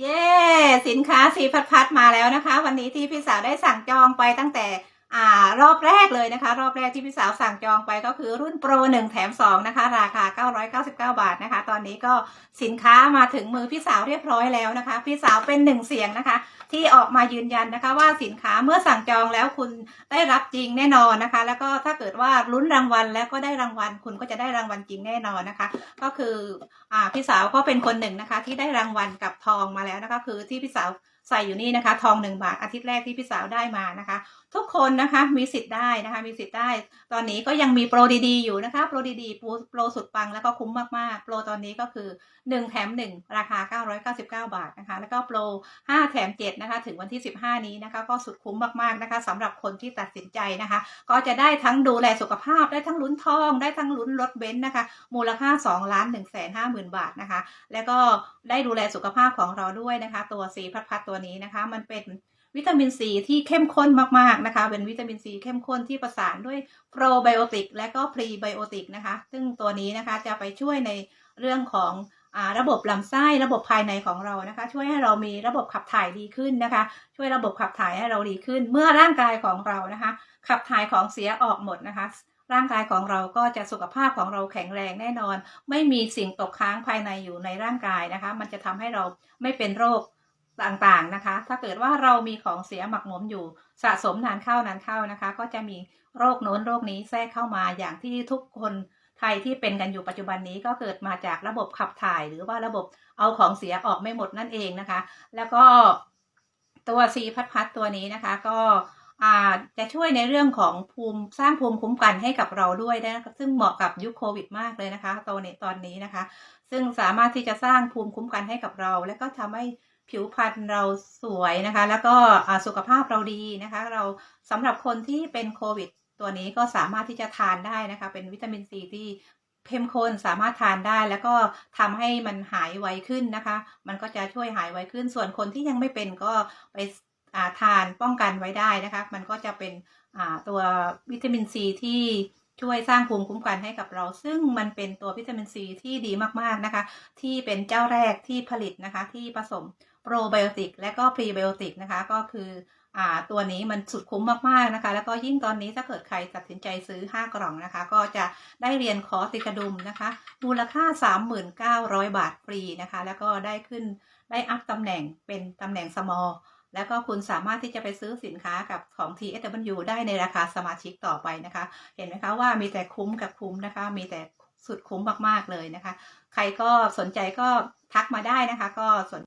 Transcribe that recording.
เย้สินค้าสีพัดพัดมาแล้วนะคะ วันนี้ที่พี่สาวได้สั่งจองไปตั้งแต่อ่ารอบแรกเลยนะคะ รอบแรกที่พี่สาวสั่งจองไปก็คือรุ่นโปรหนึ่งแถมสองนะคะ ราคา 999 บาทนะคะ อนนี้ก็สินค้ามาถึงมือพี่สาวเรียบร้อยแล้วนะคะ พี่สาวเป็นหนึ่งเสียงนะคะ ที่ออกมายืนยันนะคะ ว่าสินค้าเมื่อสั่งจองแล้วคุณได้รับจริงแน่นอนนะคะ แล้วก็ถ้าเกิดว่าลุ้นรางวัลแล้วก็ได้รางวัล คุณก็จะได้รางวัลจริงแน่นอนนะคะ ก็คืออ่าพี่สาวก็เป็นคนหนึ่งนะคะ ที่ได้รางวัลกับทองมาแล้วนะคะ คือที่พี่สาว ใส่อยู่นี่นะคะ ทองหนึ่งบาทอาทิตย์แรกที่พี่สาวได้มานะคะ ทุกคนนะคะมีสิทธิ์ได้นะคะ มีสิทธิ์ได้ ตอนนี้ก็ยังมีโปรดีๆอยู่นะคะ โปรดีๆโปรโปรสุดปังแล้วก็คุ้มมากๆ โปรตอนนี้ก็คือ 1 แถม 1 ราคา 999 บาทนะคะ แล้วก็โปร 5 แถม 7 นะคะ ถึงวันที่ 15 นี้นะคะ ก็สุดคุ้มมากๆนะคะสำหรับคนที่ตัดสินใจนะคะ ก็จะได้ทั้งดูแลสุขภาพได้ทั้งลุ้นทองได้ทั้งลุ้นรถเบนซ์นะคะ มูลค่า2ล้าน1 5 0 0 0 0 บาทนะคะ แล้วก็ได้ดูแลสุขภาพของเราด้วยนะคะ ตัวสีพัดพัดตัวนี้นะคะ มันเป็นวิตามินซีที่เข้มข้นมากๆนะคะ เป็นวิตามินซีเข้มข้นที่ประสานด้วยโปรไบโอติกและก็พรีไบโอติกนะคะ ซึ่งตัวนี้นะคะจะไปช่วยในเรื่องของระบบลำไส้ระบบภายในของเรานะคะ ช่วยให้เรามีระบบขับถ่ายดีขึ้นนะคะ ช่วยระบบขับถ่ายให้เราดีขึ้น เมื่อร่างกายของเรานะคะ ขับถ่ายของเสียออกหมดนะคะ ร่างกายของเราก็จะสุขภาพของเราแข็งแรงแน่นอน ไม่มีสิ่งตกค้างภายในอยู่ในร่างกายนะคะ มันจะทำให้เราไม่เป็นโรค ต่างๆนะคะ ถ้าเกิดว่าเรามีของเสียหมักหมมอยู่สะสมนานเข้านานเข้านะคะ ก็จะมีโรคโน้นโรคนี้แทรกเข้ามาอย่างที่ทุกคนไทยที่เป็นกันอยู่ปัจจุบันนี้ก็เกิดมาจากระบบขับถ่าย หรือว่าระบบเอาของเสียออกไม่หมดนั่นเองนะคะ แล้วก็ตัวซีพัดพัดตัวนี้นะคะ ก็อาจะช่วยในเรื่องของภูมิสร้างภูมิคุ้มกันให้กับเราด้วยนะคะซึ่งเหมาะกับยุคโควิดมากเลยนะคะตัวนี้ตอนนี้นะคะ ซึ่งสามารถที่จะสร้างภูมิคุ้มกันให้กับเรา และก็ทำให้ ผิวพรรณเราสวยนะคะ แล้วก็สุขภาพเราดีนะคะ เราสำหรับคนที่เป็นโควิด ตัวนี้ก็สามารถที่จะทานได้นะคะ เป็นวิตามินซีที่เข้มข้นสามารถทานได้แล้วก็ทำให้มันหายไวขึ้นนะคะ มันก็จะช่วยหายไวขึ้น ส่วนคนที่ยังไม่เป็นก็ไปาทานป้องกันไว้ได้นะคะ มันก็จะเป็นตัววิตามินซีที่ช่วยสร้างภูมิคุ้มกันให้กับเรา ซึ่งมันเป็นตัววิตามินซีที่ดีมากๆนะคะ ที่เป็นเจ้าแรกที่ผลิตนะคะที่ผสม โปรไบโอติกและก็พรีไบโอติกนะคะก็คืออตัวนี้มันสุดคุ้มมาก ๆ นะคะ แล้วก็ยิ่งตอนนี้ถ้าเกิดใครตัดสินใจซื้อ 5 กล่องนะคะ ก็จะได้เรียนคอร์สติกระดุมนะคะ มูลค่า 3,900 บาทฟรีนะคะ แล้วก็ได้ขึ้นได้อัพตำแหน่งเป็นตำแหน่ง small แล้วก็คุณสามารถที่จะไปซื้อสินค้ากับของ TSW ได้ในราคาสมาชิกต่อไปนะคะ เห็นไหมคะว่ามีแต่คุ้มกับคุ้มนะคะ มีแต่สุดคุ้มมาก ๆ เลยนะคะ ใครก็สนใจก็ทักมาได้นะคะ ก็สน